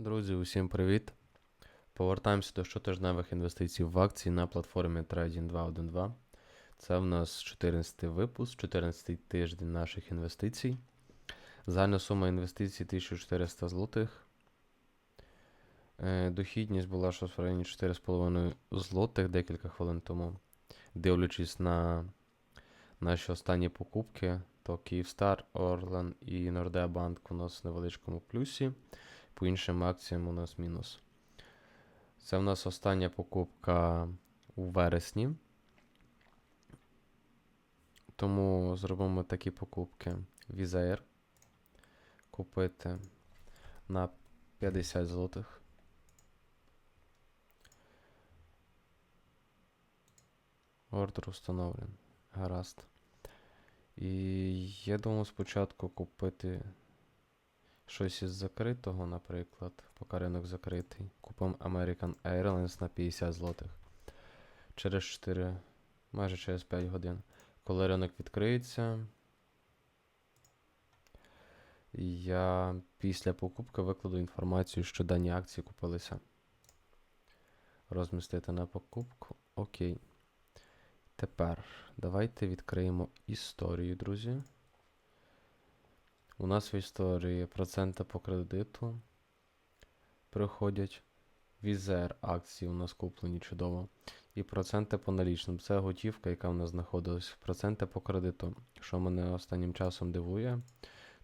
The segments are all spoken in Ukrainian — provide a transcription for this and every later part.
Друзі, усім привіт! Повертаємося до щотижневих інвестицій в акції на платформі Trading 212. Це в нас 14 й випуск, 14-й тиждень наших інвестицій. Загальна сума інвестицій 1400 злотих. Е, Дохідність була щось в районі 4,5 злотих декілька хвилин тому. Дивлячись на наші останні покупки, то Київстар, Орлан і Нордеа Банк у нас в невеличкому плюсі. По іншим акціям у нас мінус. Це в нас остання покупка у вересні. Тому зробимо такі покупки. Візаєр. Купити на 50 злотих. Ордер установлен. Гаразд. І я думав спочатку купити щось із закритого, наприклад, поки ринок закритий. Купимо American Airlines на 50 злотих. Через 4, майже через 5 годин. Коли ринок відкриється, я після покупки викладу інформацію, що дані акції купилися. Розмістити на покупку. Окей. Тепер давайте відкриємо історію, друзі. У нас в історії проценти по кредиту приходять. Візер акції у нас куплені чудово. І проценти по налічним. Це готівка, яка в нас знаходилась. Проценти по кредиту. Що мене останнім часом дивує,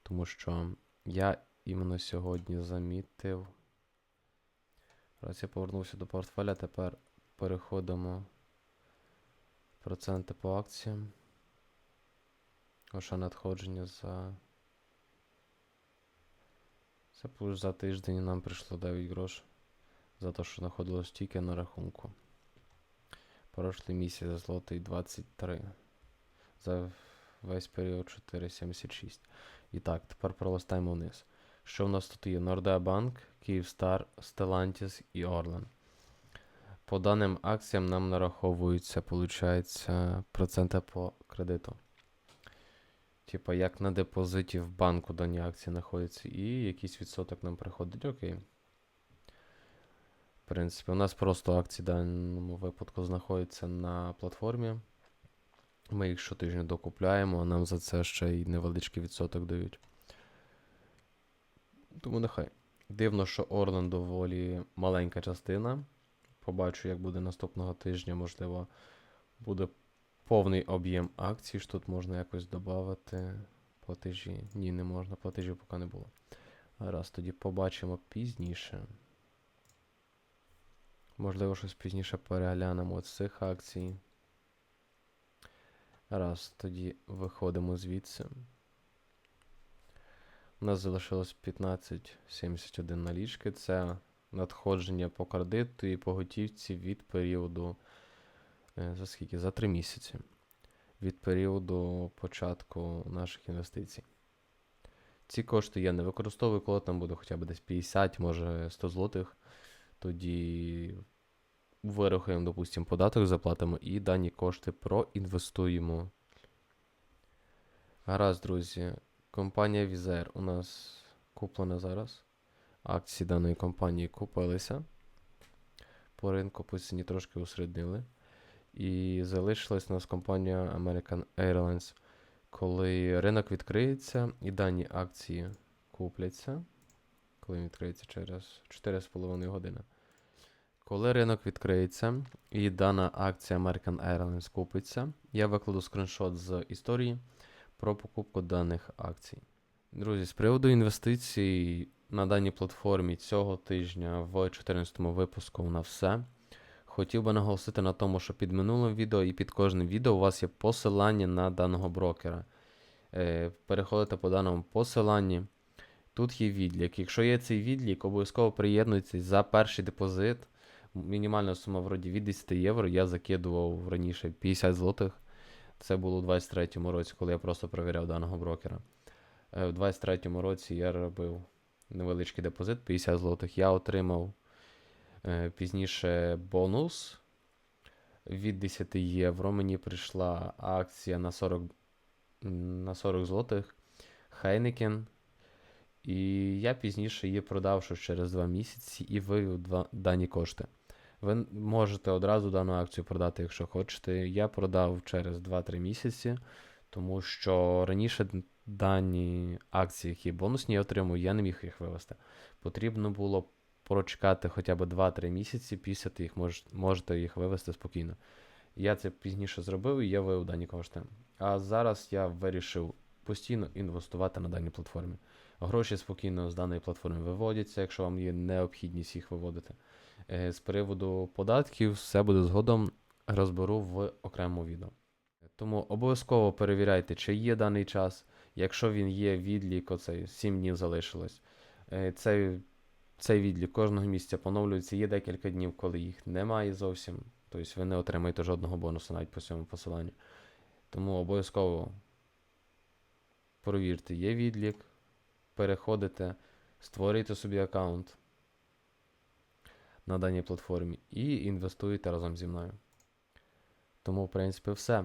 тому що я іменно сьогодні замітив. Раз я повернувся до портфеля, тепер переходимо. Проценти по акціям. Оша надходження за. Це плюс за тиждень нам прийшло 9 грош за те, що знаходилось тільки на рахунку. Прошлий місяць злотий 23. За весь період 4,76. І так, тепер пролистаємо вниз. Що в нас тут є? Нордеа Банк, Київстар, Stellantis і Орлен. По даним акціям нам нараховуються, виходить, проценти по кредиту. Типа, як на депозиті в банку дані акції знаходяться, і якийсь відсоток нам приходить. Окей. В принципі, у нас просто акції в даному випадку знаходяться на платформі. Ми їх щотижня докупляємо, а нам за це ще й невеличкий відсоток дають. Тому нехай. Дивно, що Орлен доволі маленька частина. Побачу, як буде наступного тижня, можливо, буде повний об'єм акцій. що Тут можна якось додати платежі. Ні, не можна, платежів поки не було. Раз, тоді побачимо пізніше. Можливо, щось пізніше переглянемо з цих акцій. Раз, тоді виходимо звідси. У нас залишилось 15,71 налічки. Це надходження по кредиту і по готівці від періоду. Е, За скільки? За 3 місяці. Від періоду початку наших інвестицій. Ці кошти я не використовую, коли там буде хоча б десь 50, може 100 злотих. Тоді вирахуємо, допустимо, податок, заплатимо і дані кошти проінвестуємо. Гаразд, друзі. Компанія Візер у нас куплена зараз. Акції даної компанії купилися. По ринку по ціні трошки усереднили. І залишилась у нас компанія American Airlines. Коли ринок відкриється і дані акції купляться. Коли він відкриється через 4,5 години. Коли ринок відкриється і дана акція American Airlines купиться, я викладу скріншот з історії про покупку даних акцій. Друзі, з приводу інвестицій на даній платформі цього тижня в 14 випуску на все. Хотів би наголосити на тому, що під минулим відео і під кожним відео у вас є посилання на даного брокера. Е, переходите по даному посиланні. Тут є відлік. Якщо є цей відлік, обов'язково приєднуйтесь за перший депозит. Мінімальна сума вроді від 10 євро. Я закидував раніше 50 злотих. Це було у 23-му році, коли я просто перевіряв даного брокера. Е, У 23-му році я робив невеличкий депозит 50 злотих. Я отримав е, пізніше бонус від 10 євро. Мені прийшла акція на 40, на 40 злотих. Heineken. І я пізніше її продав щось через 2 місяці і вивів дані кошти. Ви можете одразу дану акцію продати, якщо хочете. Я продав через 2-3 місяці, тому що раніше дані акції, які бонусні я отримую, я не міг їх вивести. Потрібно було прочекати хоча б 2-3 місяці, після ти їх мож, можете їх вивести спокійно. Я це пізніше зробив і я вивів дані кошти. А зараз я вирішив постійно інвестувати на даній платформі. Гроші спокійно з даної платформи виводяться, якщо вам є необхідність їх виводити. Е, З приводу податків, все буде згодом розберу в окремому відео. Тому обов'язково перевіряйте, чи є даний час. Якщо він є, відлік, оцей 7 днів залишилось. Е, Цей, відлік кожного місяця поновлюється. Є декілька днів, коли їх немає зовсім. Тобто ви не отримаєте жодного бонусу навіть по цьому посиланню. Тому обов'язково провірте, є відлік, переходите, створюйте собі аккаунт на даній платформі і інвестуєте разом зі мною. Тому, в принципі, все.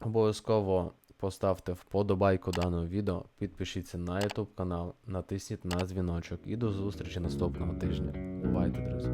Обов'язково поставте вподобайку даного відео, підпишіться на YouTube канал, натисніть на дзвіночок і до зустрічі наступного тижня. Бувайте, друзі!